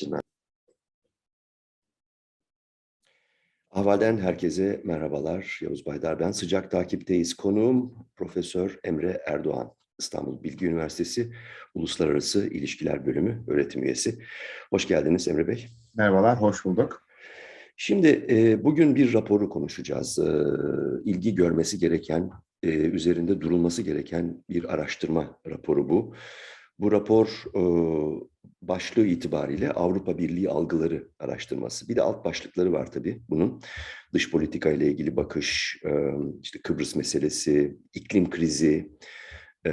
Başına. Ahval'den herkese merhabalar. Yavuz Baydar ben. Sıcak takipteyiz. Konuğum Profesör Emre Erdoğan. İstanbul Bilgi Üniversitesi Uluslararası İlişkiler Bölümü öğretim üyesi. Hoş geldiniz Emre Bey. Merhabalar, hoş bulduk. Şimdi e, bugün bir raporu konuşacağız. E, ilgi görmesi gereken, e, üzerinde durulması gereken bir araştırma raporu bu. Bu rapor e, başlığı itibariyle Avrupa Birliği algıları araştırması. Bir de alt başlıkları var tabii bunun. Dış politika ile ilgili bakış, e, işte Kıbrıs meselesi, iklim krizi e,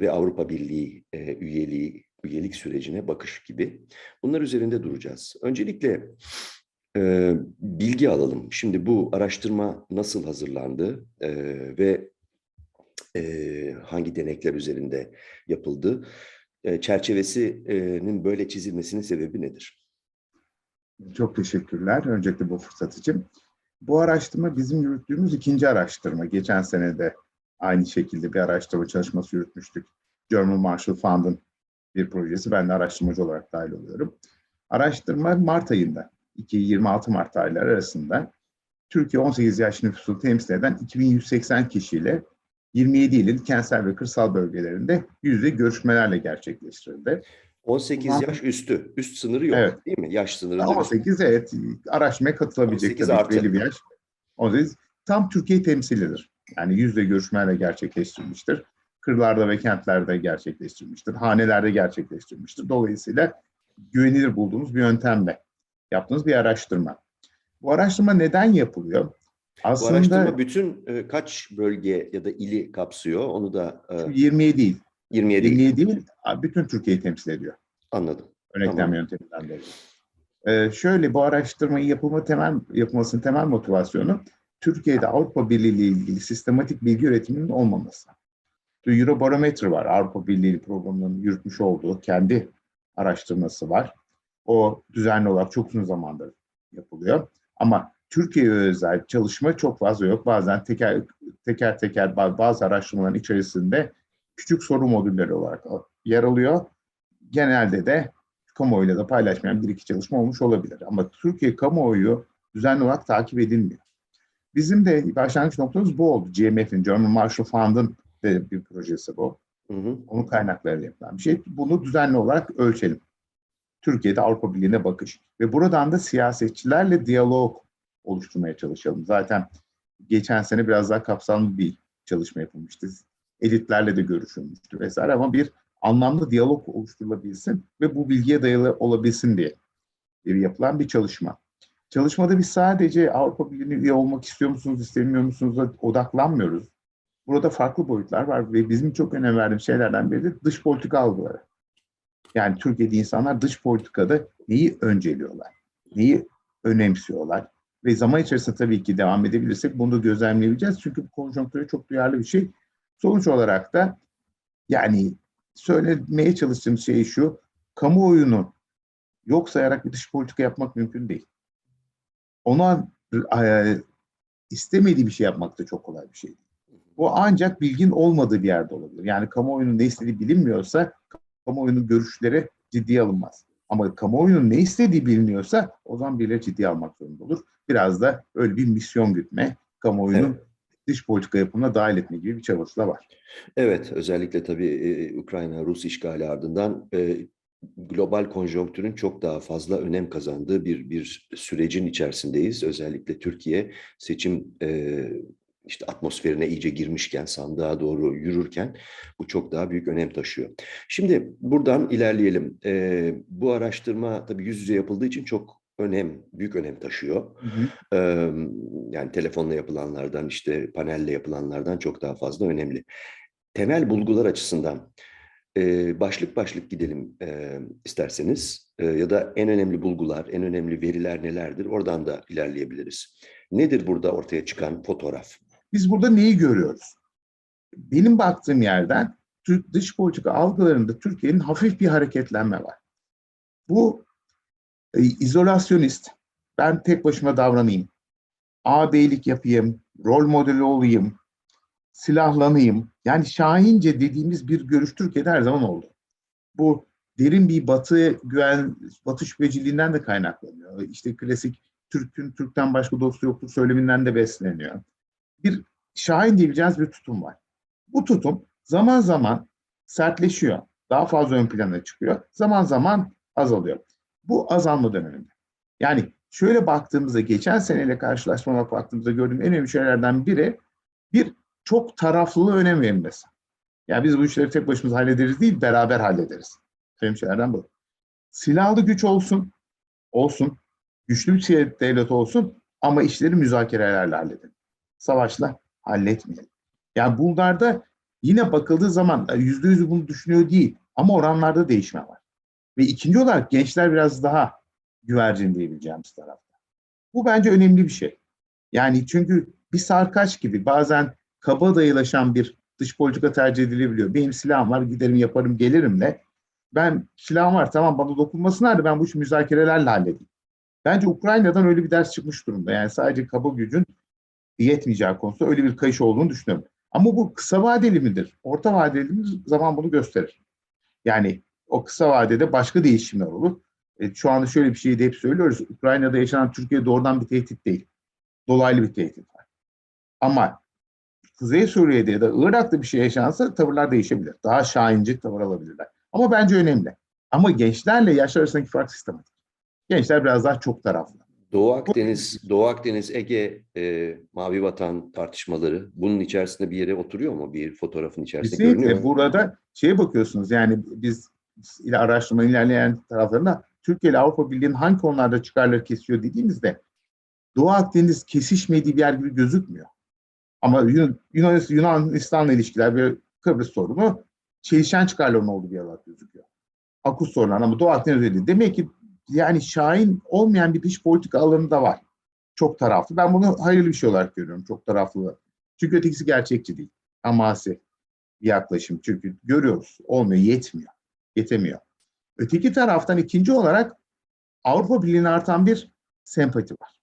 ve Avrupa Birliği e, üyeliği, üyelik sürecine bakış gibi. Bunlar üzerinde duracağız. Öncelikle e, bilgi alalım. Şimdi bu araştırma nasıl hazırlandı e, ve e, hangi denekler üzerinde yapıldı? E, çerçevesinin böyle çizilmesinin sebebi nedir? Çok teşekkürler öncelikle bu fırsat için. Bu araştırma bizim yürüttüğümüz ikinci araştırma. Geçen sene de aynı şekilde bir araştırma çalışması yürütmüştük. German Marshall Fund'ın bir projesi. Ben de araştırmacı olarak dahil oluyorum. Araştırma Mart ayında, 2-26 Mart ayları arasında Türkiye 18 yaş nüfusunu temsil eden 2180 kişiyle 27 ilin kentsel ve kırsal bölgelerinde yüzde görüşmelerle gerçekleştirildi. 18 yaş üstü, üst sınırı yok Evet. değil mi? Yaş sınırı. 18 evet araştırmaya katılabilecek 18 tabii artı. belli bir yaş. 18 tam Türkiye temsilidir. Yani yüzde görüşmelerle gerçekleştirilmiştir. Kırlarda ve kentlerde gerçekleştirilmiştir. Hanelerde gerçekleştirilmiştir. Dolayısıyla güvenilir bulduğumuz bir yöntemle yaptığımız bir araştırma. Bu araştırma neden yapılıyor? Bu Aslında araştırma bütün e, kaç bölge ya da ili kapsıyor? Onu da e, 27 değil. 27 il. 27 değil, bütün Türkiye'yi temsil ediyor. anladım. Örneklem Tamam. yönteminden dolayı. Ee, şöyle bu araştırmayı yapılma temel yapılmasının temel motivasyonu Türkiye'de Avrupa Birliği ile ilgili sistematik bilgi üretiminin olmaması. Bir Eurobarometre var. Avrupa Birliği programının yürütmüş olduğu kendi araştırması var. O düzenli olarak çok uzun zamandır yapılıyor. Ama Türkiye'ye özel çalışma çok fazla yok. Bazen teker teker, teker ba- bazı araştırmaların içerisinde küçük soru modülleri olarak yer alıyor. Genelde de kamuoyuyla da paylaşmayan bir iki çalışma olmuş olabilir. Ama Türkiye kamuoyu düzenli olarak takip edilmiyor. Bizim de başlangıç noktamız bu oldu. GMF'in, German Marshall Fund'ın bir projesi bu. Hı hı. Onun kaynaklarıyla yapılan bir şey. Bunu düzenli olarak ölçelim. Türkiye'de Avrupa Birliği'ne bakış. Ve buradan da siyasetçilerle diyalog oluşturmaya çalışalım. Zaten geçen sene biraz daha kapsamlı bir çalışma yapılmıştı. Elitlerle de görüşülmüştü vesaire ama bir anlamlı diyalog oluşturulabilsin ve bu bilgiye dayalı olabilsin diye yapılan bir çalışma. Çalışmada biz sadece Avrupa Birliği'ne üye olmak istiyor musunuz, istemiyor musunuz odaklanmıyoruz. Burada farklı boyutlar var ve bizim çok önem verdiğimiz şeylerden biri de dış politika algıları. Yani Türkiye'de insanlar dış politikada neyi önceliyorlar, neyi önemsiyorlar ve zaman içerisinde tabii ki devam edebilirsek bunu da gözlemleyebileceğiz. Çünkü bu konjonktüre çok duyarlı bir şey. Sonuç olarak da yani söylemeye çalıştığım şey şu, kamuoyunu yok sayarak bir dış politika yapmak mümkün değil. Ona e, istemediği bir şey yapmak da çok kolay bir şey. Bu ancak bilgin olmadığı bir yerde olabilir. Yani kamuoyunun ne istediği bilinmiyorsa kamuoyunun görüşleri ciddiye alınmaz. Ama kamuoyunun ne istediği biliniyorsa o zaman birileri ciddiye almak zorunda olur. Biraz da öyle bir misyon gütme, kamuoyunun Evet. dış politika yapımına dahil etme gibi bir çabası da var. Evet, özellikle tabii e, Ukrayna-Rus işgali ardından e, global konjonktürün çok daha fazla önem kazandığı bir bir sürecin içerisindeyiz. Özellikle Türkiye seçim e, işte atmosferine iyice girmişken, sandığa doğru yürürken bu çok daha büyük önem taşıyor. Şimdi buradan ilerleyelim. E, bu araştırma tabii yüz yüze yapıldığı için çok önem, büyük önem taşıyor. Eee, yani telefonla yapılanlardan işte panelle yapılanlardan çok daha fazla önemli. Temel bulgular açısından eee, başlık başlık gidelim eee, isterseniz Eee, ya da en önemli bulgular, en önemli veriler nelerdir? Oradan da ilerleyebiliriz. Nedir burada ortaya çıkan fotoğraf? Biz burada neyi görüyoruz? Benim baktığım yerden dış politika algılarında Türkiye'nin hafif bir hareketlenme var. Bu e, izolasyonist, ben tek başıma davranayım, ağabeylik yapayım, rol modeli olayım, silahlanayım. Yani şahince dediğimiz bir görüş Türkiye'de her zaman oldu. Bu derin bir batı güven, batı şüpheciliğinden de kaynaklanıyor. İşte klasik Türk'ün Türk'ten başka dostu yoktur söyleminden de besleniyor. Bir şahin diyebileceğiniz bir tutum var. Bu tutum zaman zaman sertleşiyor. Daha fazla ön plana çıkıyor. Zaman zaman azalıyor. Bu azalma döneminde. Yani şöyle baktığımızda geçen seneyle karşılaştırma baktığımızda gördüğüm en önemli şeylerden biri bir çok taraflılığı önem verilmesi. Yani biz bu işleri tek başımıza hallederiz değil, beraber hallederiz. Önemli şeylerden bu. Silahlı güç olsun, olsun, güçlü bir devlet olsun ama işleri müzakerelerle halledin. Savaşla halletmeyelim. Yani bunlarda yine bakıldığı zaman yüzde yüzü bunu düşünüyor değil ama oranlarda değişme var. Ve ikinci olarak gençler biraz daha güvercin diyebileceğimiz tarafta. Bu bence önemli bir şey. Yani çünkü bir sarkaç gibi bazen kaba dayılaşan bir dış politika tercih edilebiliyor. Benim silahım var giderim yaparım gelirimle. Ben silahım var tamam bana dokunmasınlar da ben bu işi müzakerelerle halledeyim. Bence Ukrayna'dan öyle bir ders çıkmış durumda. Yani sadece kaba gücün yetmeyeceği konusunda öyle bir kayış olduğunu düşünüyorum. Ama bu kısa vadeli midir? Orta vadeli midir? Zaman bunu gösterir. Yani o kısa vadede başka değişimler olur. E, şu anda şöyle bir şey de hep söylüyoruz. Ukrayna'da yaşanan Türkiye doğrudan bir tehdit değil. Dolaylı bir tehdit var. Ama Kuzey Suriye'de ya da Irak'ta bir şey yaşansa tavırlar değişebilir. Daha şahinci tavır alabilirler. Ama bence önemli. Ama gençlerle yaşlar arasındaki fark sistematik. Gençler biraz daha çok taraflı. Doğu Akdeniz, Doğu Akdeniz, Ege, e, Mavi Vatan tartışmaları bunun içerisinde bir yere oturuyor mu? Bir fotoğrafın içerisinde görünüyor Kesinlikle mu? burada şeye bakıyorsunuz yani biz ile araştırma ilerleyen taraflarında Türkiye ile Avrupa Birliği'nin hangi konularda çıkarları kesiyor dediğimizde Doğu Akdeniz kesişmediği bir yer gibi gözükmüyor. Ama Yun- Yunan, Yunanistan'la ilişkiler ve Kıbrıs sorunu çelişen çıkarların olduğu bir yer olarak gözüküyor. Akus sorunlar ama Doğu Akdeniz öyle. Demek ki yani şahin olmayan bir dış politika alanı da var. Çok taraflı. Ben bunu hayırlı bir şey olarak görüyorum. Çok taraflı. Çünkü ötekisi gerçekçi değil. Hamasi bir yaklaşım. Çünkü görüyoruz. Olmuyor, yetmiyor. Yetemiyor. Öteki taraftan ikinci olarak Avrupa Birliği'ne artan bir sempati var.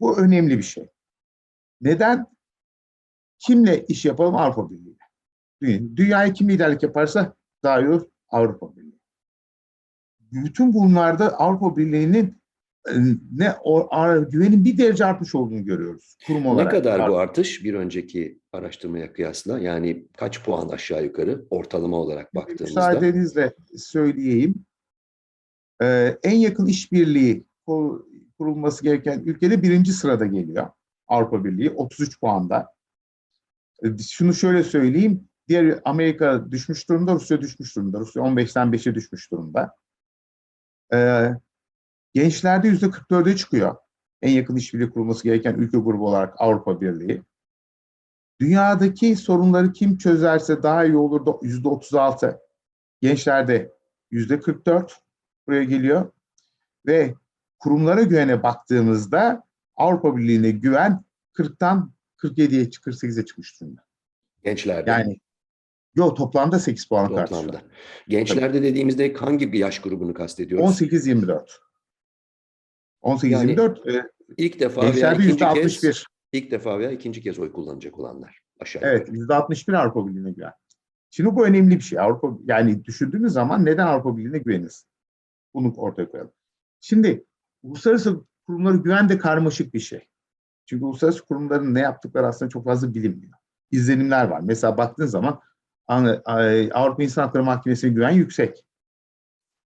Bu önemli bir şey. Neden? Kimle iş yapalım? Avrupa Birliği'yle. Dünya- Dünyaya kim liderlik yaparsa daha iyi olur Avrupa Birliği. Bütün bunlarda Avrupa Birliği'nin e, ne o, güvenin bir derece artmış olduğunu görüyoruz kurum Ne olarak. kadar bu artış bir önceki araştırmaya kıyasla? Yani kaç puan aşağı yukarı ortalama olarak baktığımızda? Müsaadenizle söyleyeyim. Ee, en yakın işbirliği kur- kurulması gereken ülkede birinci sırada geliyor. Avrupa Birliği 33 puanda. Ee, Şunu şöyle söyleyeyim. Diğer Amerika düşmüş durumda, Rusya düşmüş durumda. Rusya 15'ten 5'e düşmüş durumda. Ee, gençlerde yüzde 44'e çıkıyor. En yakın işbirliği kurulması gereken ülke grubu olarak Avrupa Birliği. Dünyadaki sorunları kim çözerse daha iyi olur yüzde 36. Gençlerde yüzde 44 buraya geliyor. Ve kurumlara güvene baktığımızda Avrupa Birliği'ne güven 40'tan 47'ye 48'e çıkmış durumda. Gençlerde. Yani yok toplamda 8 puan toplamda. Gençlerde dediğimizde hangi bir yaş grubunu kastediyoruz? 18-24. 18-24 e, İlk defa veya ikinci kez, 61. ilk defa veya ikinci kez oy kullanacak olanlar aşağı yukarı. Evet, yüzde 61 Avrupa Birliği'ne güven. Şimdi bu önemli bir şey. Avrupa yani düşündüğümüz zaman neden Avrupa Birliği'ne güveniriz? Bunu ortaya koyalım. Şimdi uluslararası kurumlara güven de karmaşık bir şey. Çünkü uluslararası kurumların ne yaptıkları aslında çok fazla bilinmiyor. İzlenimler var. Mesela baktığın zaman Avrupa İnsan Hakları Mahkemesi'ne güven yüksek.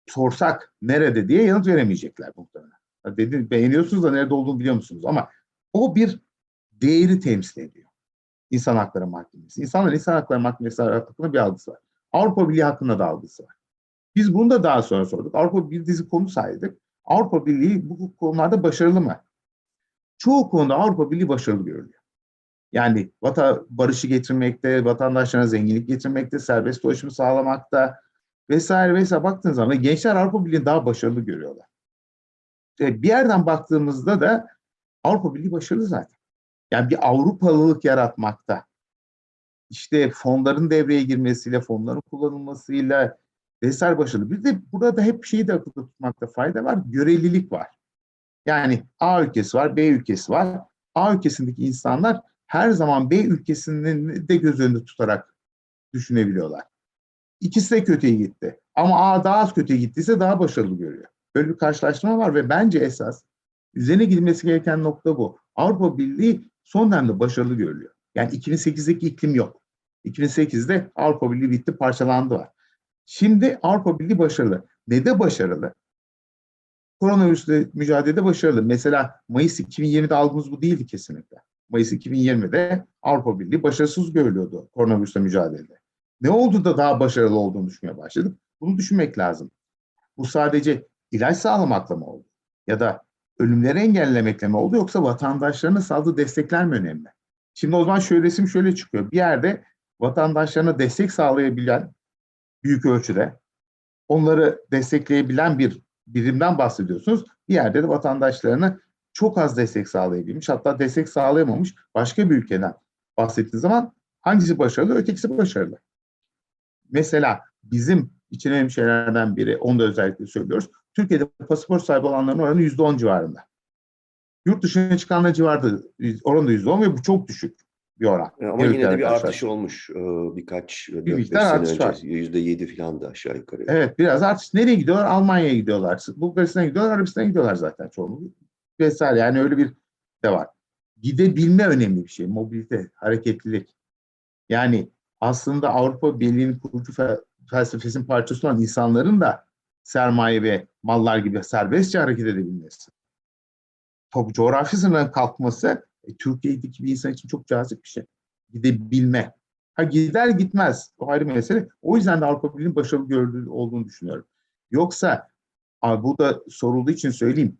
Sorsak nerede diye yanıt veremeyecekler muhtemelen. Dedi, beğeniyorsunuz da nerede olduğunu biliyor musunuz? Ama o bir değeri temsil ediyor. İnsan Hakları Mahkemesi. İnsanların İnsan Hakları Mahkemesi hakkında bir algısı var. Avrupa Birliği hakkında da algısı var. Biz bunu da daha sonra sorduk. Avrupa bir dizi konu saydık. Avrupa Birliği bu konularda başarılı mı? Çoğu konuda Avrupa Birliği başarılı görülüyor. Yani vata barışı getirmekte, vatandaşlarına zenginlik getirmekte, serbest dolaşımı sağlamakta vesaire vesaire baktığınız zaman gençler Avrupa Birliği'ni daha başarılı görüyorlar. E, bir yerden baktığımızda da Avrupa Birliği başarılı zaten. Yani bir Avrupalılık yaratmakta. İşte fonların devreye girmesiyle, fonların kullanılmasıyla vesaire başarılı. Bir de burada hep şeyi de akılda tutmakta fayda var. Görelilik var. Yani A ülkesi var, B ülkesi var. A ülkesindeki insanlar her zaman B ülkesinin de göz önünde tutarak düşünebiliyorlar. İkisi de kötüye gitti. Ama A daha az kötüye gittiyse daha başarılı görüyor. Böyle bir karşılaştırma var ve bence esas üzerine gidilmesi gereken nokta bu. Avrupa Birliği son dönemde başarılı görülüyor. Yani 2008'deki iklim yok. 2008'de Avrupa Birliği bitti, parçalandı var. Şimdi Avrupa Birliği başarılı. Ne de başarılı? Koronavirüsle mücadelede başarılı. Mesela Mayıs 2020'de algımız bu değildi kesinlikle. Mayıs 2020'de Avrupa Birliği başarısız görülüyordu koronavirüsle mücadelede. Ne oldu da daha başarılı olduğunu düşünmeye başladık? Bunu düşünmek lazım. Bu sadece ilaç sağlamakla mı oldu? Ya da ölümleri engellemekle mi oldu yoksa vatandaşlarına sağladığı destekler mi önemli? Şimdi o zaman şöyle resim şöyle çıkıyor. Bir yerde vatandaşlarına destek sağlayabilen büyük ölçüde onları destekleyebilen bir birimden bahsediyorsunuz. Bir yerde de vatandaşlarına çok az destek sağlayabilmiş hatta destek sağlayamamış başka bir ülkeden bahsettiğiniz zaman hangisi başarılı ötekisi başarılı. Mesela bizim için önemli şeylerden biri onu da özellikle söylüyoruz. Türkiye'de pasaport sahibi olanların oranı %10 civarında. Yurt dışına çıkanlar civarında oranı da %10 ve bu çok düşük bir oran. E, Ama yine de bir artış olmuş e, birkaç Bir 4-5 miktar artış var. %7 falan da aşağı yukarı. Evet biraz artış. Nereye gidiyorlar? Almanya'ya gidiyorlar. Bulgaristan'a gidiyorlar, Arabistan'a gidiyorlar zaten çoğunluğu. Vesaire yani öyle bir de var. Gidebilme önemli bir şey. Mobilite, hareketlilik. Yani aslında Avrupa Birliği'nin kurucu fe- felsefesinin parçası olan insanların da sermaye ve mallar gibi serbestçe hareket edebilmesi. Top coğrafi sınırların kalkması e, Türkiye'deki bir insan için çok cazip bir şey. Gidebilme. Ha gider gitmez. O ayrı mesele. O yüzden de Avrupa Birliği'nin başarılı gördüğü olduğunu düşünüyorum. Yoksa bu da sorulduğu için söyleyeyim.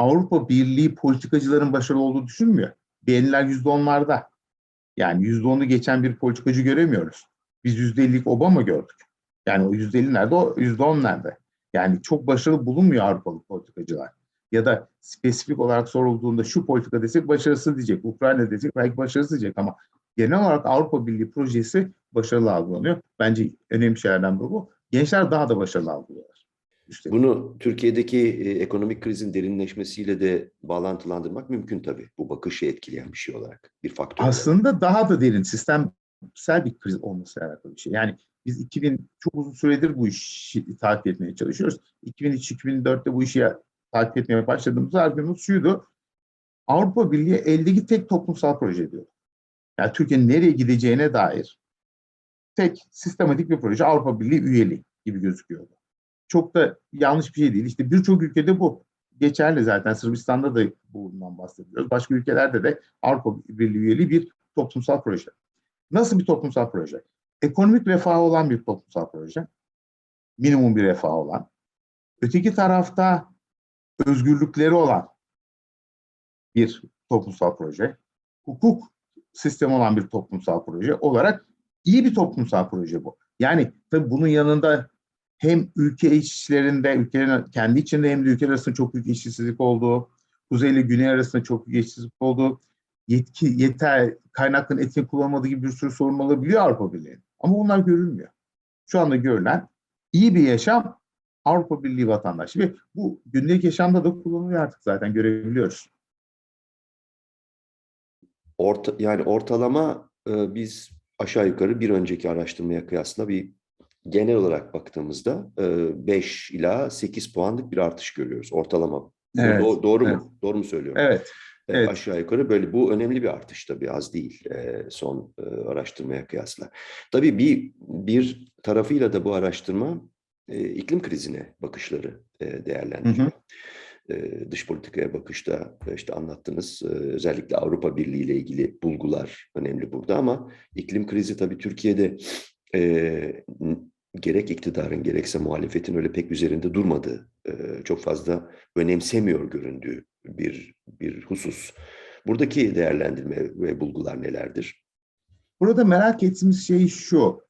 Avrupa Birliği politikacıların başarılı olduğunu düşünmüyor. Beğeniler yüzde onlarda. Yani yüzde onu geçen bir politikacı göremiyoruz. Biz yüzde ellilik Obama gördük. Yani o yüzde elli nerede, o yüzde on nerede? Yani çok başarılı bulunmuyor Avrupalı politikacılar. Ya da spesifik olarak sorulduğunda şu politika desek başarısız diyecek, Ukrayna desek belki başarısız diyecek ama genel olarak Avrupa Birliği projesi başarılı algılanıyor. Bence önemli şeylerden biri bu. Gençler daha da başarılı algılıyorlar. Üstelik. Bunu Türkiye'deki e, ekonomik krizin derinleşmesiyle de bağlantılandırmak mümkün tabii. Bu bakışı etkileyen bir şey olarak, bir faktör. olarak. Aslında daha da derin sistemsel bir kriz olması alakalı bir şey. Yani biz 2000 çok uzun süredir bu işi takip etmeye çalışıyoruz. 2003-2004'te bu işi takip etmeye başladığımız argümüz şuydu. Avrupa Birliği eldeki tek toplumsal proje diyor. Yani Türkiye'nin nereye gideceğine dair tek sistematik bir proje Avrupa Birliği üyeliği gibi gözüküyordu. Çok da yanlış bir şey değil. İşte birçok ülkede bu geçerli zaten. Sırbistan'da da bundan bahsediyoruz. Başka ülkelerde de Avrupa Birliği üyeliği bir toplumsal proje. Nasıl bir toplumsal proje? Ekonomik refahı olan bir toplumsal proje. Minimum bir refah olan. Öteki tarafta özgürlükleri olan bir toplumsal proje. Hukuk sistemi olan bir toplumsal proje olarak iyi bir toplumsal proje bu. Yani tabii bunun yanında hem ülke içlerinde, ülkelerin kendi içinde hem de ülkeler arasında çok büyük eşitsizlik olduğu, kuzey ile güney arasında çok büyük eşitsizlik olduğu, yetki, yeter, kaynakların etkin kullanılmadığı gibi bir sürü sorun olabiliyor Avrupa Birliği'nin. Ama bunlar görülmüyor. Şu anda görülen iyi bir yaşam Avrupa Birliği vatandaşı ve bu günlük yaşamda da kullanılıyor artık zaten görebiliyoruz. Orta, yani ortalama e, biz aşağı yukarı bir önceki araştırmaya kıyasla bir genel olarak baktığımızda 5 ila 8 puanlık bir artış görüyoruz ortalama. Evet, do- doğru evet. mu? Doğru mu söylüyorum? Evet, E, evet. Aşağı yukarı böyle bu önemli bir artış tabii az değil e, son e, araştırmaya kıyasla. Tabii bir bir tarafıyla da bu araştırma e, iklim krizine bakışları e, değerlendiriyor. E, dış politikaya bakışta e, işte anlattınız e, özellikle Avrupa Birliği ile ilgili bulgular önemli burada ama iklim krizi tabii Türkiye'de e, gerek iktidarın gerekse muhalefetin öyle pek üzerinde durmadığı, çok fazla önemsemiyor göründüğü bir bir husus. Buradaki değerlendirme ve bulgular nelerdir? Burada merak ettiğimiz şey şu.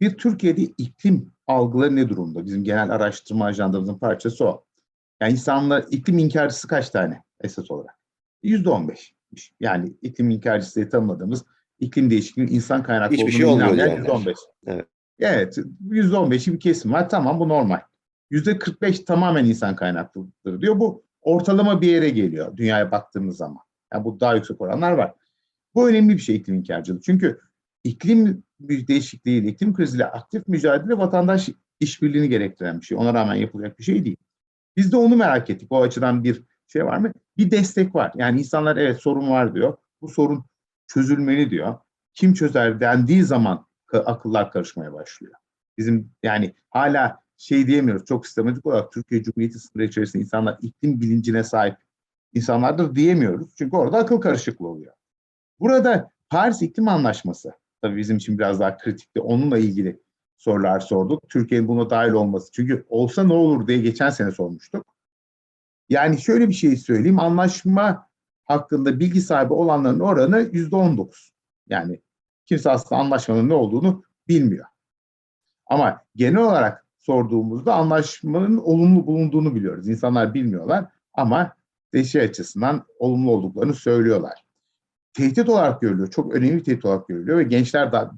Bir Türkiye'de iklim algıları ne durumda? Bizim genel araştırma ajandamızın parçası o. Yani insanlar iklim inkarcısı kaç tane esas olarak? Yüzde on beş. Yani iklim inkarcısı diye tanımladığımız iklim değişikliğinin insan kaynaklı Hiçbir olduğunu şey inanmayan yüzde on beş. Evet. Evet, yüzde on beşi bir kesim var. Tamam bu normal. Yüzde kırk beş tamamen insan kaynaklıdır diyor. Bu ortalama bir yere geliyor dünyaya baktığımız zaman. Yani bu daha yüksek oranlar var. Bu önemli bir şey iklim inkarcılığı. Çünkü iklim değişikliğiyle, iklim kriziyle aktif mücadele vatandaş işbirliğini gerektiren bir şey. Ona rağmen yapılacak bir şey değil. Biz de onu merak ettik. O açıdan bir şey var mı? Bir destek var. Yani insanlar evet sorun var diyor. Bu sorun çözülmeli diyor. Kim çözer dendiği zaman akıllar karışmaya başlıyor. Bizim yani hala şey diyemiyoruz çok sistematik olarak Türkiye Cumhuriyeti sınırı içerisinde insanlar iklim bilincine sahip insanlardır diyemiyoruz. Çünkü orada akıl karışıklığı oluyor. Burada Paris İklim Anlaşması tabii bizim için biraz daha kritikti. Onunla ilgili sorular sorduk. Türkiye'nin buna dahil olması. Çünkü olsa ne olur diye geçen sene sormuştuk. Yani şöyle bir şey söyleyeyim. Anlaşma hakkında bilgi sahibi olanların oranı yüzde on dokuz. Yani kimse aslında anlaşmanın ne olduğunu bilmiyor. Ama genel olarak sorduğumuzda anlaşmanın olumlu bulunduğunu biliyoruz. İnsanlar bilmiyorlar ama şey açısından olumlu olduklarını söylüyorlar. Tehdit olarak görülüyor. Çok önemli bir tehdit olarak görülüyor ve gençler daha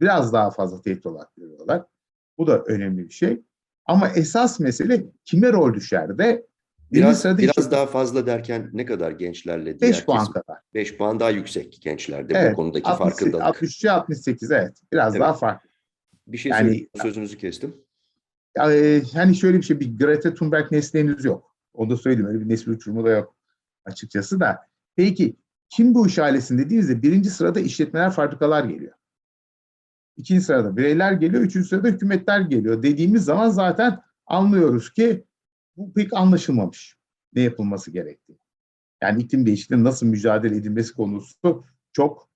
biraz daha fazla tehdit olarak görüyorlar. Bu da önemli bir şey. Ama esas mesele kime rol düşer de Biraz, biraz işte, daha fazla derken ne kadar gençlerle? 5 puan kadar. 5 puan daha yüksek gençlerde evet, bu konudaki 60, farkındalık. 63'e 68 evet. Biraz evet. daha farklı. Bir şey yani, söyleyeyim, sözünüzü kestim. Yani, hani şöyle bir şey, bir Greta Thunberg nesli henüz yok. Onu da söyleyeyim, öyle bir nesil uçurumu da yok açıkçası da. Peki kim bu iş ailesinde dediğinizde birinci sırada işletmeler, fabrikalar geliyor. İkinci sırada bireyler geliyor, üçüncü sırada hükümetler geliyor. Dediğimiz zaman zaten anlıyoruz ki bu pek anlaşılmamış ne yapılması gerektiği. Yani iklim değişikliğine nasıl mücadele edilmesi konusu çok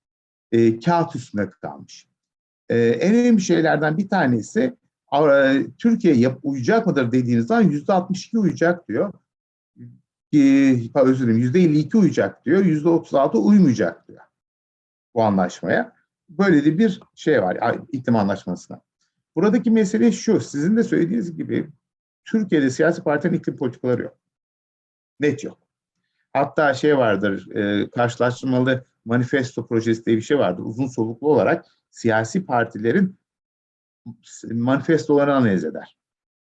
e, kağıt üstünde kalmış. E, en önemli şeylerden bir tanesi Türkiye yap, uyacak mıdır dediğiniz zaman yüzde 62 uyacak diyor. E, özür dilerim yüzde 52 uyacak diyor. Yüzde 36 uymayacak diyor bu anlaşmaya. Böyle de bir şey var iklim anlaşmasına. Buradaki mesele şu, sizin de söylediğiniz gibi Türkiye'de siyasi partilerin iklim politikaları yok. Net yok. Hatta şey vardır, e, karşılaştırmalı manifesto projesi diye bir şey vardır. Uzun soluklu olarak siyasi partilerin manifestolarını analiz eder.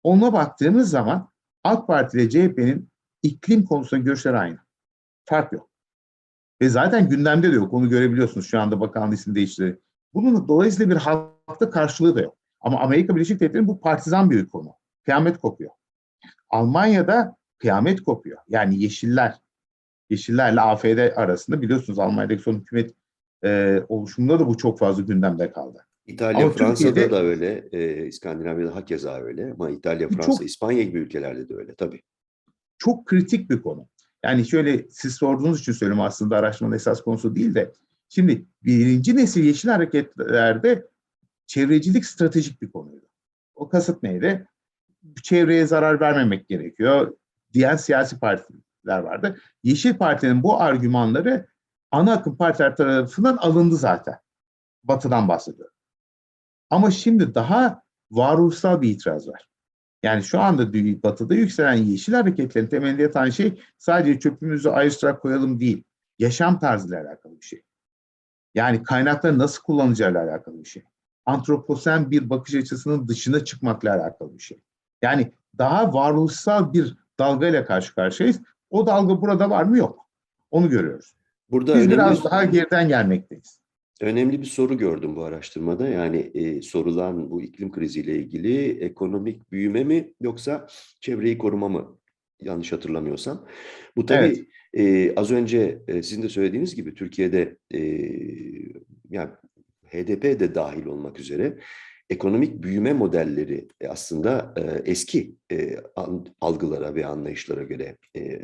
Ona baktığımız zaman AK Parti ile CHP'nin iklim konusunda görüşleri aynı. Fark yok. Ve zaten gündemde de yok. Onu görebiliyorsunuz şu anda bakanlık ismi değiştirdi. Bunun dolayısıyla bir halkta karşılığı da yok. Ama Amerika Birleşik Devletleri'nin bu partizan bir konu. Kıyamet kopuyor. Almanya'da kıyamet kopuyor. Yani Yeşiller, Yeşillerle AFD arasında biliyorsunuz Almanya'daki son hükümet e, oluşumunda da bu çok fazla gündemde kaldı. İtalya, Ama Fransa'da Türkiye'de, da öyle, e, İskandinavya'da hakeza öyle ama İtalya, Fransa, çok, İspanya gibi ülkelerde de öyle tabii. Çok kritik bir konu. Yani şöyle siz sorduğunuz için söylüyorum aslında araştırmanın esas konusu değil de şimdi birinci nesil yeşil hareketlerde çevrecilik stratejik bir konuydu. O kasıt neydi? Çevreye zarar vermemek gerekiyor diyen siyasi partiler vardı. Yeşil Parti'nin bu argümanları ana akım partiler tarafından alındı zaten. Batı'dan bahsediyorum. Ama şimdi daha varoluşsal bir itiraz var. Yani şu anda batıda yükselen yeşil hareketlerin temelinde yatan şey sadece çöpümüzü ayrıştırarak koyalım değil. Yaşam tarzıyla alakalı bir şey. Yani kaynakları nasıl kullanacağıyla alakalı bir şey. Antroposen bir bakış açısının dışına çıkmakla alakalı bir şey. Yani daha varoluşsal bir dalgayla karşı karşıyayız. O dalga burada var mı? Yok. Onu görüyoruz. Burada Biz biraz daha geriden gelmekteyiz. Önemli bir soru gördüm bu araştırmada. Yani e, sorulan bu iklim kriziyle ilgili ekonomik büyüme mi yoksa çevreyi koruma mı? Yanlış hatırlamıyorsam. Bu tabii evet. e, az önce e, sizin de söylediğiniz gibi Türkiye'de e, yani HDP de dahil olmak üzere ekonomik büyüme modelleri e, aslında e, eski e, algılara ve anlayışlara göre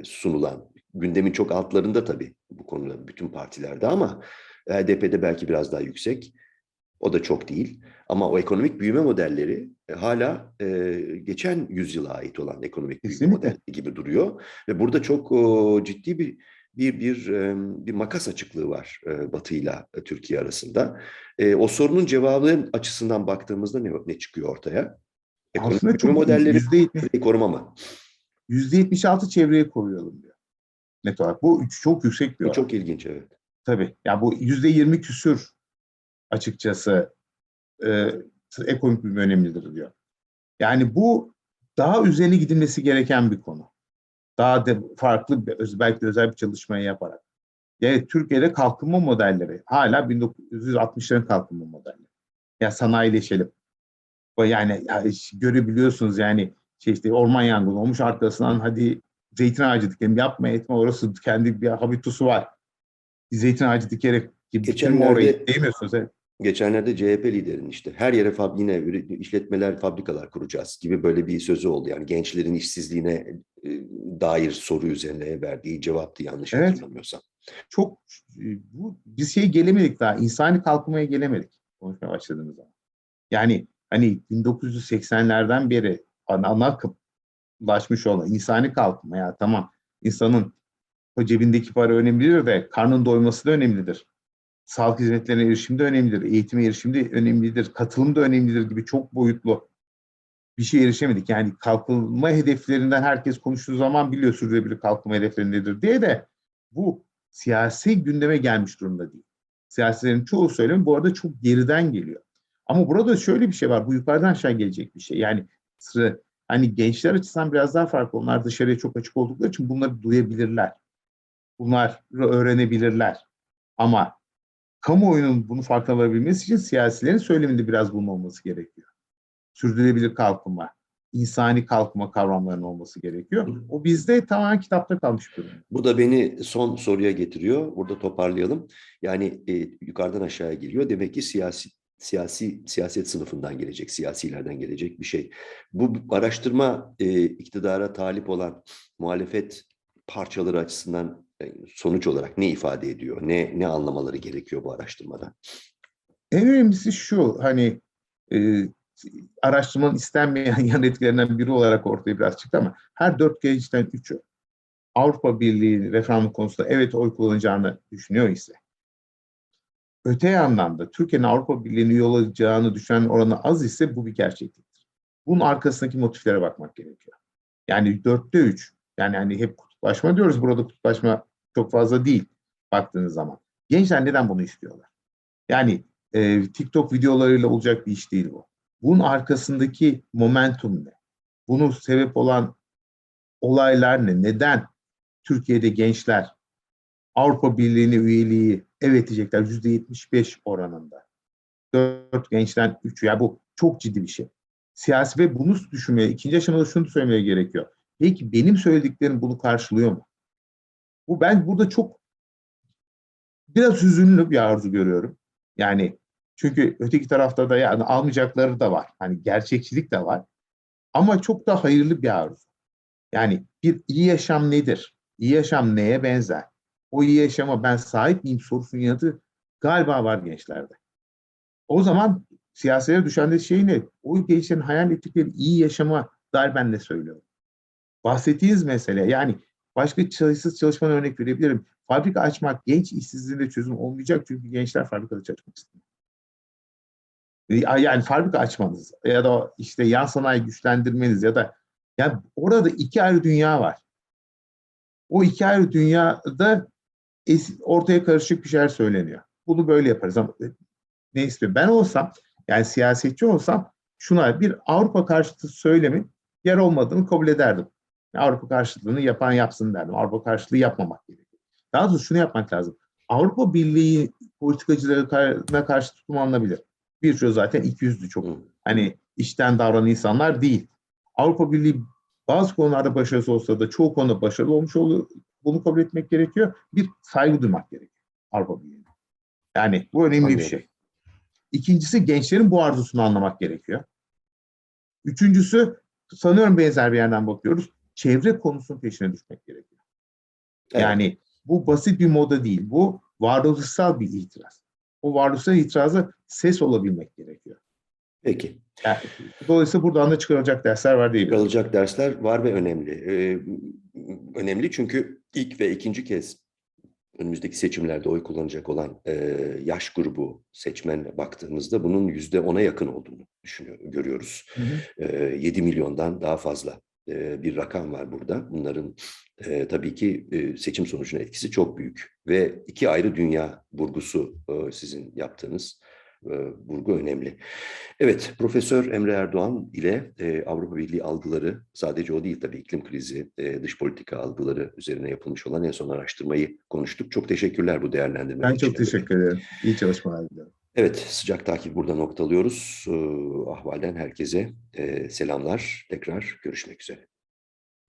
sunulan gündemin çok altlarında tabii bu konuda bütün partilerde ama HDP'de belki biraz daha yüksek. O da çok değil. Ama o ekonomik büyüme modelleri hala e, geçen yüzyıla ait olan ekonomik büyüme modeli gibi duruyor. Ve burada çok o, ciddi bir bir bir bir makas açıklığı var e, Batı ile Türkiye arasında. E, o sorunun cevabı açısından baktığımızda ne ne çıkıyor ortaya? Ekonomik Aslında çok modelleri %70, koruma mı? %76 çevreye koruyalım diyor. Net olarak. Bu çok yüksek bir Bu çok ilginç evet. Tabii. Ya yani bu yüzde yirmi küsür açıkçası e, ekonomik büyüme önemlidir diyor. Yani bu daha üzerine gidilmesi gereken bir konu. Daha de farklı bir, belki de özel bir çalışmayı yaparak. Yani Türkiye'de kalkınma modelleri hala 1960'ların kalkınma modelleri. Ya sanayileşelim. Yani ya görebiliyorsunuz yani şey işte orman yangını olmuş arkasından hadi zeytin ağacı dikelim yapma etme orası kendi bir habitusu var. Zeytin ağacı dikerek dikelim orayı diyemiyorsunuz. Evet. Geçenlerde CHP liderinin işte her yere fab yine işletmeler, fabrikalar kuracağız gibi böyle bir sözü oldu. Yani gençlerin işsizliğine dair soru üzerine verdiği cevaptı yanlış Evet. hatırlamıyorsam. çok bu biz şey gelemedik daha insani kalkınmaya gelemedik konuşmaya başladığımız zaman. Yani hani 1980'lerden beri ana, ana olan insani kalkınma ya tamam insanın o cebindeki para önemlidir de karnın doyması da önemlidir. Sağlık hizmetlerine erişim de önemlidir. Eğitime erişim de önemlidir. Katılım da önemlidir gibi çok boyutlu bir şey erişemedik. Yani kalkınma hedeflerinden herkes konuştuğu zaman biliyor sürdürülebilir kalkınma hedefleri nedir diye de bu siyasi gündeme gelmiş durumda değil. Siyasilerin çoğu söylemi bu arada çok geriden geliyor. Ama burada şöyle bir şey var. Bu yukarıdan aşağı gelecek bir şey. Yani sıra hani gençler açısından biraz daha farklı. Onlar dışarıya çok açık oldukları için bunları duyabilirler. Bunları öğrenebilirler. Ama kamuoyunun bunu farkına varabilmesi için siyasilerin söyleminde biraz olması gerekiyor. Sürdürülebilir kalkınma, insani kalkınma kavramlarının olması gerekiyor. O bizde tamamen kitapta kalmış bir durum. Bu da beni son soruya getiriyor. Burada toparlayalım. Yani e, yukarıdan aşağıya geliyor. Demek ki siyasi siyasi siyaset sınıfından gelecek, siyasilerden gelecek bir şey. Bu araştırma e, iktidara talip olan muhalefet parçaları açısından e, sonuç olarak ne ifade ediyor? Ne ne anlamaları gerekiyor bu araştırmada? En önemlisi şu hani e, araştırmanın istenmeyen yan etkilerinden biri olarak ortaya biraz çıktı ama her dört gençten üçü Avrupa Birliği referandum konusunda evet oy kullanacağını düşünüyor ise öte yandan da Türkiye'nin Avrupa Birliği'ne üye olacağını düşünen oranı az ise bu bir gerçekliktir. Bunun arkasındaki motiflere bakmak gerekiyor. Yani dörtte üç yani hani hep kutuplaşma diyoruz burada kutuplaşma çok fazla değil baktığınız zaman. Gençler neden bunu istiyorlar? Yani e, TikTok videolarıyla olacak bir iş değil bu. Bunun arkasındaki momentum ne? Bunu sebep olan olaylar ne? Neden Türkiye'de gençler Avrupa Birliği'ne üyeliği evet diyecekler yüzde 75 oranında. Dört gençten üçü. Yani bu çok ciddi bir şey. Siyasi ve bunu düşünmeye, ikinci aşamada şunu söylemeye gerekiyor. Peki benim söylediklerim bunu karşılıyor mu? Bu ben burada çok biraz hüzünlü bir arzu görüyorum. Yani çünkü öteki tarafta da yani almayacakları da var. Hani gerçekçilik de var. Ama çok da hayırlı bir arzu. Yani bir iyi yaşam nedir? İyi yaşam neye benzer? O iyi yaşama ben sahip miyim sorusunun yanıtı galiba var gençlerde. O zaman siyasilere düşen de şey ne? O gençlerin hayal ettikleri iyi yaşama dair ben ne söylüyorum? Bahsettiğiniz mesele yani başka sayısız çalışmadan örnek verebilirim. Fabrika açmak genç işsizliğinde çözüm olmayacak çünkü gençler fabrikada çalışmak istemiyor. Yani fabrika açmanız ya da işte yan sanayi güçlendirmeniz ya da yani orada iki ayrı dünya var. O iki ayrı dünyada ortaya karışık bir şeyler söyleniyor. Bunu böyle yaparız ama ne istiyor? Ben olsam yani siyasetçi olsam şuna bir Avrupa karşıtı söylemi yer olmadığını kabul ederdim. Avrupa karşıtlığını yapan yapsın derdim. Avrupa karşıtlığı yapmamak gerekiyor. Daha doğrusu şunu yapmak lazım. Avrupa Birliği politikacılarına karşı tutum alınabilir. Birçoğu zaten ikiyüzlü çok. Hani işten davranan insanlar değil. Avrupa Birliği bazı konularda başarısız olsa da çoğu konuda başarılı olmuş olur. Bunu kabul etmek gerekiyor. Bir saygı duymak gerekiyor Avrupa Birliği'ne. Yani bu önemli Anladım. bir şey. İkincisi gençlerin bu arzusunu anlamak gerekiyor. Üçüncüsü sanıyorum benzer bir yerden bakıyoruz. Çevre konusunun peşine düşmek gerekiyor. Evet. Yani bu basit bir moda değil. Bu varoluşsal bir itiraz. O varoluşsal itiraza ses olabilmek gerekiyor. Peki. Yani, dolayısıyla buradan da çıkarılacak dersler var diyebilirim. Kalacak dersler var ve önemli. Ee, önemli çünkü ilk ve ikinci kez önümüzdeki seçimlerde oy kullanacak olan e, yaş grubu seçmenle baktığımızda bunun yüzde ona yakın olduğunu düşünüyor, görüyoruz. Hı hı. E, 7 milyondan daha fazla e, bir rakam var burada. Bunların e, tabii ki e, seçim sonucunun etkisi çok büyük ve iki ayrı dünya vurgusu e, sizin yaptığınız e, vurgu önemli. Evet, Profesör Emre Erdoğan ile e, Avrupa Birliği algıları, sadece o değil tabii iklim krizi, e, dış politika algıları üzerine yapılmış olan en son araştırmayı konuştuk. Çok teşekkürler bu değerlendirme Ben çok teşekkür ederim. İyi çalışmalar diliyorum. Evet, sıcak takip burada noktalıyoruz. Ahval'den herkese selamlar. Tekrar görüşmek üzere.